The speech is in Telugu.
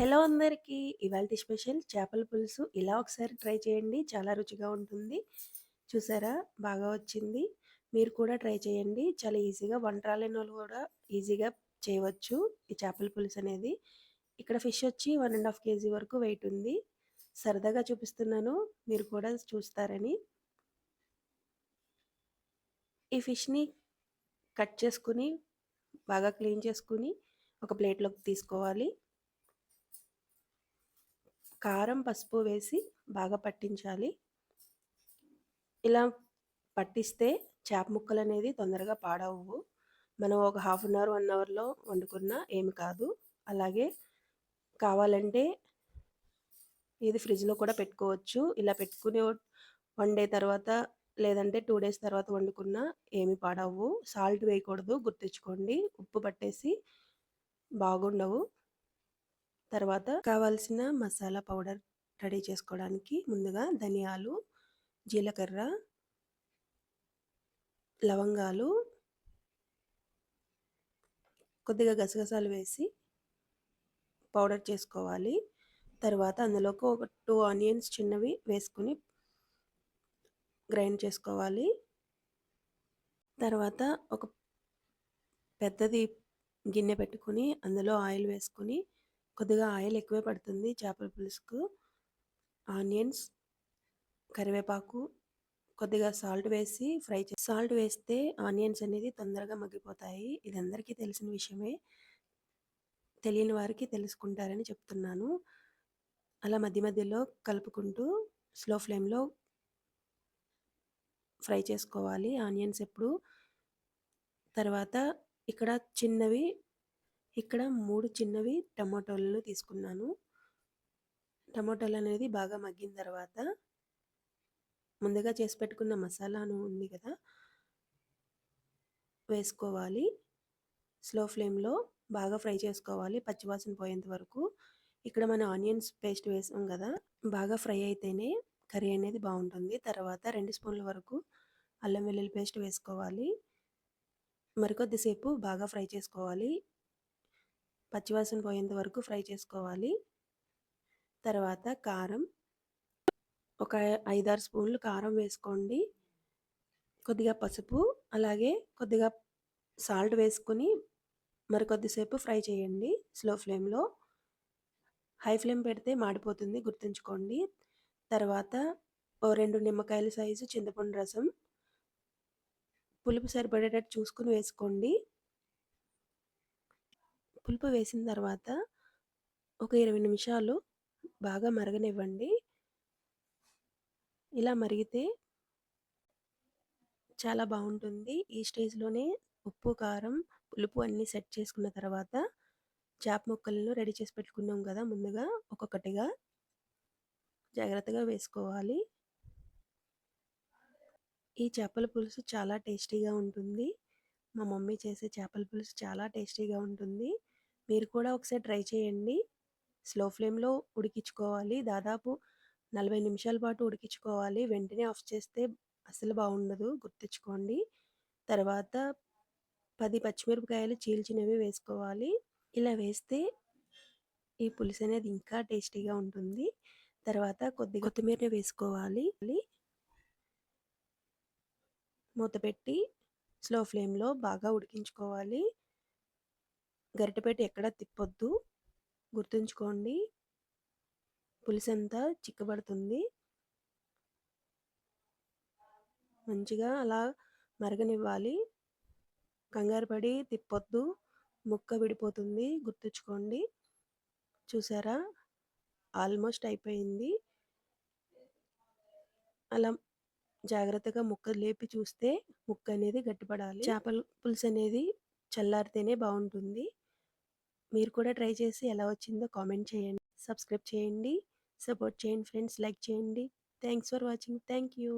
హలో అందరికీ. ఇవాళ స్పెషల్ చేపల పులుసు. ఇలా ఒకసారి ట్రై చేయండి. చాలా రుచిగా ఉంటుంది. చూసారా? బాగా వచ్చింది. మీరు కూడా ట్రై చేయండి. చాలా ఈజీగా వంట రాలేని వాళ్ళు కూడా ఈజీగా చేయవచ్చు ఈ చేపల పులుసు అనేది. ఇక్కడ ఫిష్ వచ్చి వన్ అండ్ హాఫ్ కేజీ వరకు వెయిట్ ఉంది. సరదాగా చూపిస్తున్నాను. మీరు కూడా చూస్తారని. ఈ ఫిష్ని కట్ చేసుకుని బాగా క్లీన్ చేసుకుని ఒక ప్లేట్లోకి తీసుకోవాలి. కారం పసుపు వేసి బాగా పట్టించాలి. ఇలా పట్టిస్తే చేప ముక్కలు అనేది తొందరగా పాడవు మనం ఒక హాఫ్ అన్ అవర్ వన్ అవర్లో వండుకున్నా ఏమి కాదు. అలాగే కావాలంటే ఇది ఫ్రిడ్జ్లో కూడా పెట్టుకోవచ్చు. ఇలా పెట్టుకుని వన్ డే తర్వాత లేదంటే టూ డేస్ తర్వాత వండుకున్నా ఏమి పాడవు సాల్ట్ వేయకూడదు గుర్తించుకోండి. ఉప్పు పట్టేసి బాగుండవు. తర్వాత కావాల్సిన మసాలా పౌడర్ రెడీ చేసుకోవడానికి ముందుగా ధనియాలు జీలకర్ర లవంగాలు కొద్దిగా గసగసాలు వేసి పౌడర్ చేసుకోవాలి. తర్వాత అందులోకి ఒక టూ ఆనియన్స్ చిన్నవి వేసుకుని గ్రైండ్ చేసుకోవాలి. తర్వాత ఒక పెద్దది గిన్నె పెట్టుకుని అందులో ఆయిల్ వేసుకుని కొద్దిగా ఆయిల్ ఎక్కువే పడుతుంది. చేపల పులుసుకు ఆనియన్స్ కరివేపాకు కొద్దిగా సాల్ట్ వేసి ఫ్రై చే సాల్ట్ వేస్తే ఆనియన్స్ అనేది తొందరగా మగ్గిపోతాయి. ఇది అందరికీ తెలిసిన విషయమే. తెలియని వారికి తెలుసుకుంటారని చెప్తున్నాను. అలా మధ్య మధ్యలో కలుపుకుంటూ స్లో ఫ్లేమ్లో ఫ్రై చేసుకోవాలి. ఆనియన్స్ ఎప్పుడు. తర్వాత ఇక్కడ చిన్నవి ఇక్కడ మూడు చిన్నవి టమాటోలను తీసుకున్నాను. టమాటోలు అనేది బాగా మగ్గిన తర్వాత ముందుగా చేసి పెట్టుకున్న మసాలాను ఉంది కదా వేసుకోవాలి. స్లో ఫ్లేమ్లో బాగా ఫ్రై చేసుకోవాలి పచ్చివాసన పోయేంత వరకు. ఇక్కడ మన ఆనియన్స్ పేస్ట్ వేసాం కదా బాగా ఫ్రై అయితేనే కర్రీ అనేది బాగుంటుంది. తర్వాత రెండు స్పూన్ల వరకు అల్లం వెల్లుల్లి పేస్ట్ వేసుకోవాలి. మరికొద్దిసేపు బాగా ఫ్రై చేసుకోవాలి. పచ్చివాసన పోయేంత వరకు ఫ్రై చేసుకోవాలి. తర్వాత కారం ఒక ఐదారు స్పూన్లు కారం వేసుకోండి. కొద్దిగా పసుపు అలాగే కొద్దిగా సాల్ట్ వేసుకుని మరి కొద్దిసేపు ఫ్రై చేయండి స్లో ఫ్లేమ్లో. హై ఫ్లేమ్ పెడితే మాడిపోతుంది గుర్తుంచుకోండి. తర్వాత ఓ రెండు నిమ్మకాయల సైజు చింతపండు రసం. పులుపు సరిపడేటట్టు చూసుకుని వేసుకోండి. పులుపు వేసిన తర్వాత ఒక ఇరవై నిమిషాలు బాగా మరగనివ్వండి. ఇలా మరిగితే చాలా బాగుంటుంది. ఈ స్టేజ్లోనే ఉప్పు కారం పులుపు అన్నీ సెట్ చేసుకున్న తర్వాత చేప ముక్కలను రెడీ చేసి పెట్టుకున్నాం కదా ముందుగా ఒక్కొక్కటిగా. జాగ్రత్తగా వేసుకోవాలి. ఈ చేపల పులుసు చాలా టేస్టీగా ఉంటుంది. మా మమ్మీ చేసే చేపల పులుసు చాలా టేస్టీగా ఉంటుంది. మీరు కూడా ఒకసారి ట్రై చేయండి. స్లో ఫ్లేమ్లో ఉడికించుకోవాలి. దాదాపు నలభై నిమిషాల పాటు ఉడికించుకోవాలి. వెంటనే ఆఫ్ చేస్తే అసలు బాగుండదు. గుర్తించుకోండి తర్వాత పది పచ్చిమిరపకాయలు చీల్చినవి వేసుకోవాలి. ఇలా వేస్తే ఈ పులుసు అనేది ఇంకా టేస్టీగా ఉంటుంది. తర్వాత కొద్ది కొత్తిమీరని వేసుకోవాలి. మూత పెట్టి స్లో ఫ్లేమ్లో బాగా ఉడికించుకోవాలి. గరిటెపెట్టి ఎక్కడ తిప్పొద్దు. గుర్తుంచుకోండి పులుసంతా చిక్కబడుతుంది. మంచిగా అలా మరగనివ్వాలి. కంగారు పడి తిప్పొద్దు. ముక్క విడిపోతుంది. గుర్తుంచుకోండి. చూసారా? ఆల్మోస్ట్ అయిపోయింది. అలా జాగ్రత్తగా ముక్క లేపి చూస్తే ముక్క అనేది గట్టిపడాలి. చేపల పులుసు అనేది చల్లారితేనే బాగుంటుంది మీరు కూడా ట్రై చేసి ఎలా వచ్చిందో కామెంట్ చేయండి సబ్స్క్రైబ్ చేయండి సపోర్ట్ చేయండి ఫ్రెండ్స్ లైక్ చేయండి. Thanks for watching. Thank you.